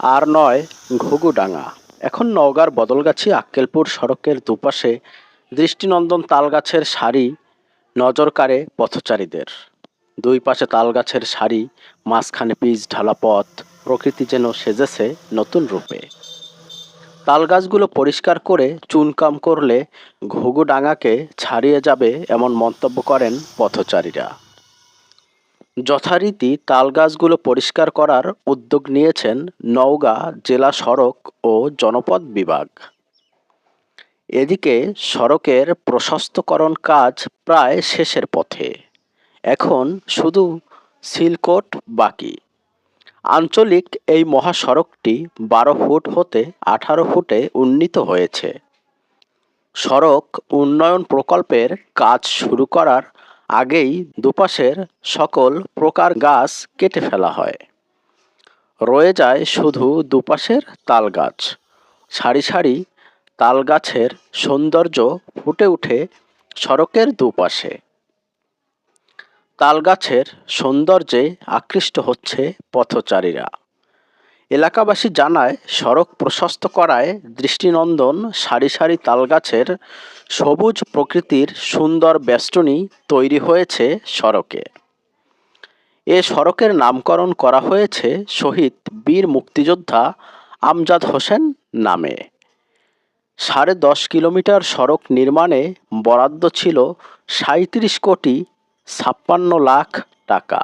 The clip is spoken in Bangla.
আর নয়, ঘুঘুডাঙ্গা। এখন নওগাঁর বদলগাছি আক্কেলপুর সড়কের দুপাশে দৃষ্টিনন্দন তালগাছের সারি নজর কাড়ে পথচারীদের। দুই পাশে তালগাছের সারি, মাঝখানে পিচ ঢালা পথ, প্রকৃতি যেন সেজেছে নতুন রূপে। তালগাছগুলো পরিষ্কার করে চুনকাম করলে ঘুঘুডাঙ্গাকে ছাড়িয়ে যাবে এমন মন্তব্য করেন পথচারীরা। যথারীতি তালগাছগুলো পরিষ্কার করার উদ্যোগ নিয়েছেন নওগাঁ জেলা সড়ক ও জনপদ বিভাগ। এদিকে সড়কের প্রশস্তকরণ কাজ প্রায় শেষের পথে। এখন শুধু সিলকোট বাকি। আঞ্চলিক এই মহাসড়কটি বারো ফুট হতে আঠারো ফুটে উন্নীত হয়েছে। সড়ক উন্নয়ন প্রকল্পের কাজ শুরু করার আগেই দুপাশের সকল প্রকার গাছ কেটে ফেলা হয়। রয়ে যায় শুধু দুপাশের তাল গাছ সারি সারি তাল গাছের সৌন্দর্য ফুটে উঠে সড়কের দুপাশে। তাল গাছের সৌন্দর্যে আকৃষ্ট হচ্ছে পথচারীরা। এলাকাবাসী জানায়, সড়ক প্রশস্ত করায় দৃষ্টিনন্দন সারি সারি তালগাছের সবুজ প্রকৃতির সুন্দর বেষ্টনী তৈরি হয়েছে সড়কে। এ সড়কের নামকরণ করা হয়েছে শহীদ বীর মুক্তিযোদ্ধা আমজাদ হোসেন নামে। সাড়ে দশ কিলোমিটার সড়ক নির্মাণে বরাদ্দ ছিল সাঁত্রিশ কোটি ছাপ্পান্ন লাখ টাকা।